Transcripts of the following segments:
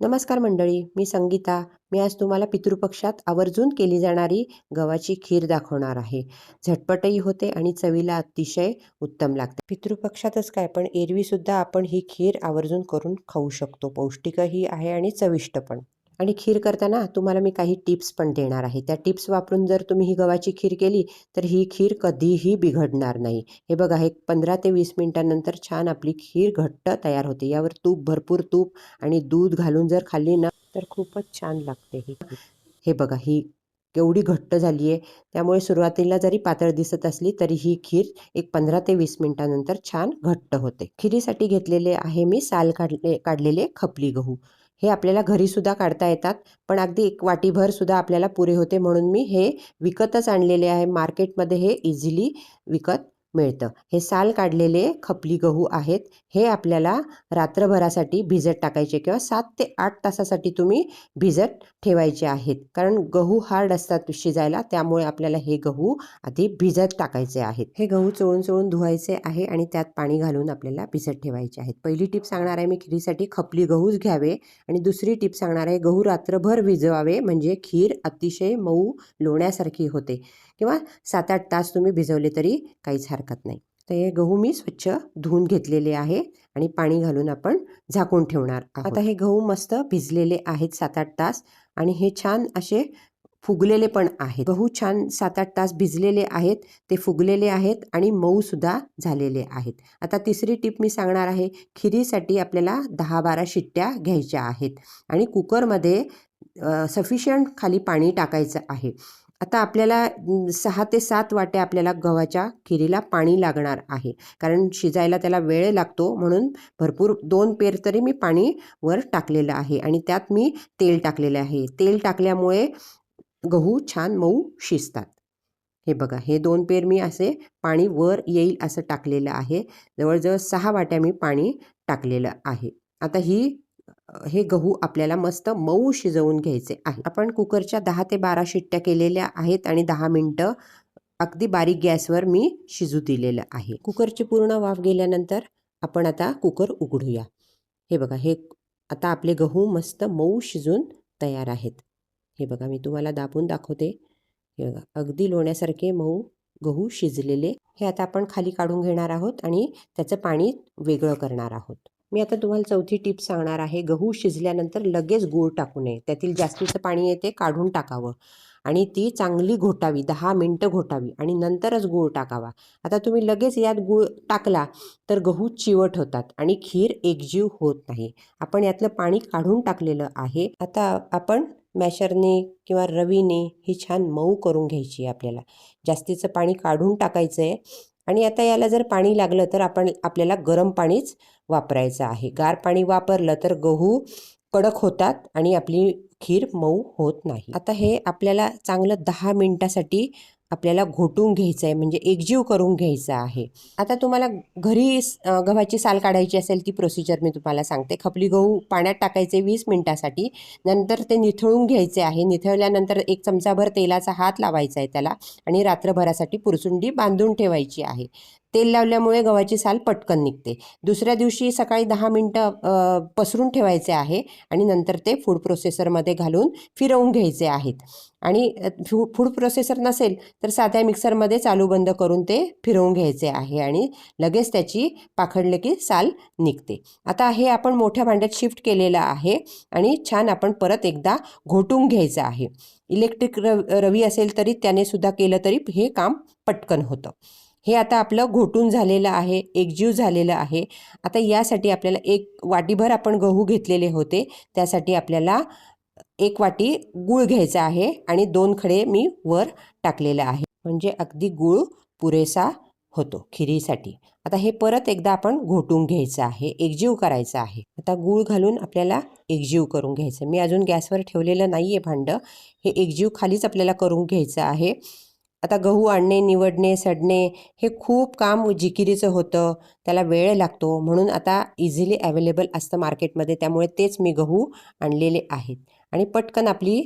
नमस्कार मंडळी मी संगीता. मी आज तुम्हाला पितृपक्षात आवर्जून केली जाणारी गव्हाची खीर दाखवणार आहे. झटपटही होते आणि चवीला अतिशय उत्तम लागते. पितृपक्षातच काय पण एरवीसुद्धा आपण ही खीर आवर्जून करून खाऊ शकतो. पौष्टिकही आहे आणि चविष्ट पण. आणि खीर करताना तुम्हाला मी काही टिप्स पण देणार आहे. त्या टिप्स वापरून जर तुम्ही ही गव्हाची खीर केली तर ही खीर कधीही बिघडणार नाही. हे बघा हे पंधरा ते वीस मिनटानंतर छान आपली खीर घट्ट तयार होते. यावर तूप भरपूर तूप आणि दूध घालून जर खाल्ली ना तर खूपच छान लागते ही हे बघा ही केवढी घट्ट झाली आहे त्यामुळे सुरुवातीला जरी पातळ दिसत असली तरी ही खीर एक पंधरा ते वीस मिनटानंतर छान घट्ट होते. खिरीसाठी घेतलेले आहे मी साल काढले काढलेले खपली गहू. हे आपल्याला घरीसुद्धा काढता येतात. पण अगदी एक वाटीभरसुद्धा आपल्याला पुरे होते म्हणून मी हे विकतच आणलेले आहे. मार्केटमध्ये हे इझिली विकत मिळतं. हे साल काढलेले खपली गहू आहेत हे आपल्याला रात्रभरासाठी भिजत टाकायचे किंवा सात ते आठ तासासाठी तुम्ही भिजत ठेवायचे आहेत. कारण गहू हार्ड असतात शिजायला त्यामुळे आपल्याला हे गहू आधी भिजत टाकायचे आहेत. हे गहू चोळून चोळून धुवायचे आहे आणि त्यात पाणी घालून आपल्याला भिजत ठेवायचे आहेत. पहिली टीप सांगणार आहे मी खिरीसाठी खपली गहूच घ्यावे आणि दुसरी टीप सांगणार आहे गहू रात्रभर भिजवावे म्हणजे खीर अतिशय मऊ लोण्यासारखी होते. किंवा सात आठ तास तुम्ही भिजवले तरी काहीच हरकत नाही. तर हे गहू मी स्वच्छ धुवून घेतलेले आहे आणि पाणी घालून आपण झाकून ठेवणार आता हे गहू मस्त भिजलेले आहेत सात आठ तास आणि हे छान असे फुगलेले पण आहेत. गहू छान सात आठ तास भिजलेले आहेत ते फुगलेले आहेत आणि मऊसुद्धा झालेले आहेत. आता तिसरी टिप मी सांगणार आहे खिरीसाठी आपल्याला दहा बारा शिट्ट्या घ्यायच्या आहेत आणि कुकरमध्ये सफिशियंट खाली पाणी टाकायचं आहे. आता आपल्याला सहा ते सात वाट्या आपल्याला गव्हाच्या खिरीला पाणी लागणार आहे. कारण शिजायला त्याला वेळ लागतो म्हणून भरपूर दोन पेर तरी मी पाणी वर टाकलेलं आहे आणि त्यात मी तेल टाकलेलं आहे. तेल टाकल्यामुळे गहू छान मऊ शिजतात. हे बघा हे दोन पेर मी असे पाणी वर येईल असं टाकलेलं आहे. जवळजवळ सहा वाट्या मी पाणी टाकलेलं आहे. आता ही हे गहू आपल्याला मस्त मऊ शिजवून घ्यायचे आहे. आपण कुकरच्या दहा ते बारा शिट्ट्या केलेल्या आहेत आणि दहा मिनटं अगदी बारीक गॅसवर मी शिजू दिलेलं आहे. कुकरची पूर्ण वाफ गेल्यानंतर आपण आता कुकर उघडूया. हे बघा हे आता आपले गहू मस्त मऊ शिजून तयार आहेत. हे बघा मी तुम्हाला दाबून दाखवते. हे बघा अगदी लोण्यासारखे मऊ गहू शिजलेले. हे आता आपण खाली काढून घेणार आहोत आणि त्याचं पाणी वेगळं करणार आहोत. मी आता तुम्हाला चौथी टिप सांगणार आहे. गहू शिजल्यानंतर लगेच गूळ टाकू नये. त्यातील जास्तीचं पाणी येते काढून टाकावं. आणि ती चांगली घोटावी दहा मिनटं घोटावी आणि नंतरच गूळ टाकावा. आता तुम्ही लगेच यात गूळ टाकला तर गहू चिवट होतात आणि खीर एकजीव होत नाही. आपण यातलं पाणी काढून टाकलेलं आहे. आता आपण मॅशरने किंवा रवीने ही छान मऊ करून घ्यायची आहे आपल्याला. जास्तीचं पाणी काढून टाकायचं आहे आणि आता याला जर पाणी लागलं तर आपण आपल्याला गरम पाणीच वापरायचं आहे. गार पाणी वापरलं तर गहू कडक होतात आणि आपली खीर मऊ होत नाही. आता हे आपल्याला चांगलं दहा मिनटासाठी आपल्याला घोटून घ्यायचं आहे म्हणजे एकजीव करून घ्यायचं आहे. आता तुम्हाला घरी गव्हाची साल काढायची असेल ती प्रोसिजर मी तुम्हाला सांगते. खपली गहू पाण्यात टाकायचे वीस मिनटासाठी नंतर ते निथळून घ्यायचे आहे. निथळल्यानंतर एक चमचाभर तेलाचा हात लावायचा आहे त्याला आणि रात्रभरासाठी पुरसुंडी बांधून ठेवायची आहे. तेल लावल्यामुळे गव्हाची साल पटकन निघते. दुसऱ्या दिवशी सकाळी दहा मिनटं पसरून ठेवायचे आहे आणि नंतर ते फूड प्रोसेसरमध्ये घालून फिरवून घ्यायचे आहेत. आणि फू फूड प्रोसेसर नसेल तर साध्या मिक्सरमध्ये चालू बंद करून ते फिरवून घ्यायचे आहे आणि लगेच त्याची पाखडले की साल निघते. आता हे आपण मोठ्या भांड्यात शिफ्ट केलेलं आहे आणि छान आपण परत एकदा घोटून घ्यायचं आहे. इलेक्ट्रिक र रवी असेल तरी त्याने सुद्धा केलं तरी हे काम पटकन होतं. हे आता आपलं घोटून झालेलं आहे एकजीव झालेलं आहे. आता यासाठी आपल्याला एक वाटीभर आपण गहू घेतलेले होते. त्यासाठी आपल्याला एक वाटी गूळ घ्यायचा आहे आणि दोन खडे मी वर टाकलेलं आहे. म्हणजे अगदी गूळ पुरेसा होतो खिरीसाठी. आता हे परत एकदा आपण घोटून घ्यायचं आहे एकजीव करायचं आहे. आता गूळ घालून आपल्याला एकजीव करून घ्यायचं मी अजून गॅसवर ठेवलेलं नाही आहे भांडं. हे एकजीव खालीच आपल्याला करून घ्यायचं आहे. आता गहू आणणे निवडणे सडणे हे खूप काम जिकिरीचं होतं. त्याला वेळ लागतो. म्हणून आता इझिली अवेलेबल असतं मार्केटमध्ये त्यामुळे तेच मी गहू आणलेले आहेत. आणि पटकन आपली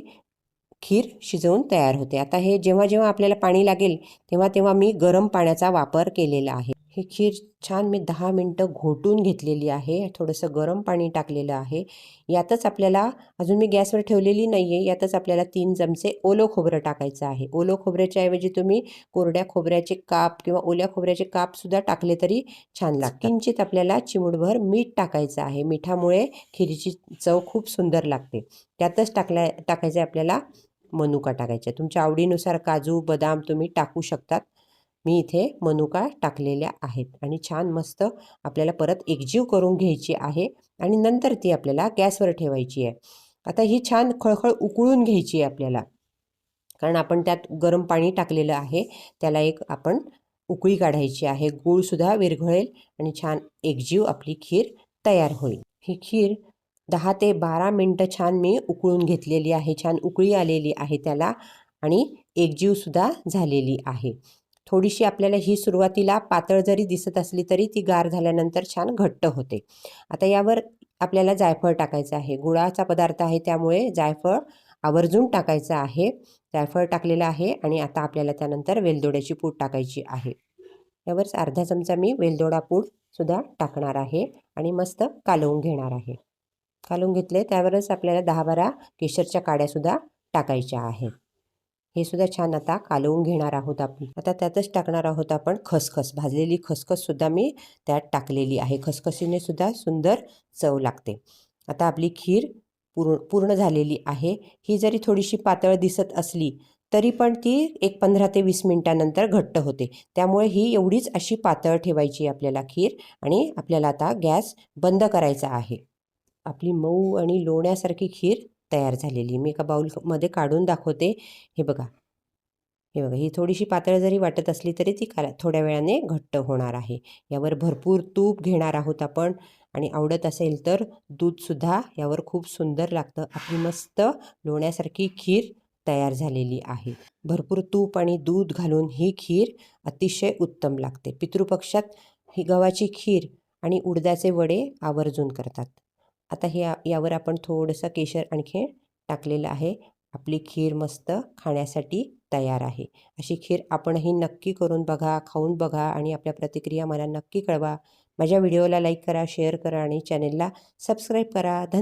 खीर शिजवून तयार होते. आता हे जेव्हा जेव्हा आपल्याला पाणी लागेल तेव्हा तेव्हा मी गरम पाण्याचा वापर केलेला आहे. ही खीर छान मी दहा मिनटं घोटून घेतलेली आहे. थोडंसं गरम पाणी टाकलेलं आहे. यातच आपल्याला अजून मी गॅसवर ठेवलेली नाही आहे यातच आपल्याला तीन चमचे ओलं खोबरं टाकायचं आहे. ओलं खोबऱ्याच्या ऐवजी तुम्ही कोरड्या खोबऱ्याचे काप किंवा ओल्या खोबऱ्याचे कापसुद्धा टाकले तरी छान लागतात. किंचित आपल्याला चिमूटभर मीठ टाकायचं आहे. मिठामुळे खिरीची चव खूप सुंदर लागते. त्यातच टाकल्या टाकायचं आहे आपल्याला मनुका टाकायचा तुमच्या आवडीनुसार काजू बदाम तुम्ही टाकू शकतात. मी इथे मनुका टाकलेल्या आहेत. आणि छान मस्त आपल्याला परत एकजीव करून घ्यायची आहे. आणि नंतर ती आपल्याला गॅसवर ठेवायची आहे. आता ही छान खळखळ उकळून घ्यायची आहे आपल्याला. कारण आपण त्यात गरम पाणी टाकलेलं आहे. त्याला एक आपण उकळी काढायची आहे. गूळसुद्धा विरघळेल आणि छान एकजीव आपली खीर तयार होईल. ही खीर दहा ते बारा मिनटं छान मी उकळून घेतलेली आहे. छान उकळी आलेली आहे त्याला आणि एकजीवसुद्धा झालेली आहे. थोडीशी आपल्याला ही सुरुवातीला पातळ जरी दिसत असली तरी ती गार झाल्यानंतर छान घट्ट होते. आता यावर आपल्याला जायफळ टाकायचं आहे. गुळाचा पदार्थ आहे त्यामुळे जायफळ आवर्जून टाकायचं आहे. जायफळ टाकलेलं आहे आणि आता आपल्याला त्यानंतर वेलदोड्याची पूड टाकायची आहे. यावर अर्धा चमचा मी वेलदोडा पूडसुद्धा टाकणार आहे आणि मस्त कालवून घेणार आहे. कालवून घेतले त्यावरच आपल्याला दहा बारा केशरच्या काड्यासुद्धा टाकायच्या आहेत. हे सुद्धा छान आता कालवून घेणार आहोत आपण. आता त्यातच टाकणार आहोत आपण खसखस. भाजलेली खसखससुद्धा मी त्यात टाकलेली आहे. खसखसीने सुद्धा सुंदर चव लागते. आता आपली खीर पूर्ण पूर्ण झालेली आहे. ही जरी थोडीशी पातळ दिसत असली तरी पण ती एक पंधरा ते वीस मिनटानंतर घट्ट होते. त्यामुळे ही एवढीच अशी पातळ ठेवायची आपल्याला खीर आणि आपल्याला आता गॅस बंद करायचा आहे. आपली मऊ आणि लोण्यासारखी खीर तयार झालेली. मी एका बाऊलमध्ये काढून दाखवते. हे बघा. हे बघा ही थोडीशी पातळ जरी वाटत असली तरी ती का थोड्या वेळाने घट्ट होणार आहे. यावर भरपूर तूप घेणार आहोत आपण आणि आवडत असेल तर दूधसुद्धा यावर खूप सुंदर लागतं. आपली मस्त लोण्यासारखी खीर तयार झालेली आहे. भरपूर तूप आणि दूध घालून ही खीर अतिशय उत्तम लागते. पितृपक्षात ही गव्हाची खीर आणि उडदाचे वडे आवर्जून करतात. आता हे यावर आपण थोडंसं केशर आणखी टाकलेलं आहे. आपली खीर मस्त खाण्यासाठी तयार आहे. अशी खीर आपणही नक्की करून बघा खाऊन बघा आणि आपल्या प्रतिक्रिया मला नक्की कळवा. माझ्या व्हिडिओला लाईक करा शेअर करा आणि चॅनेलला सबस्क्राईब करा. धन्यवाद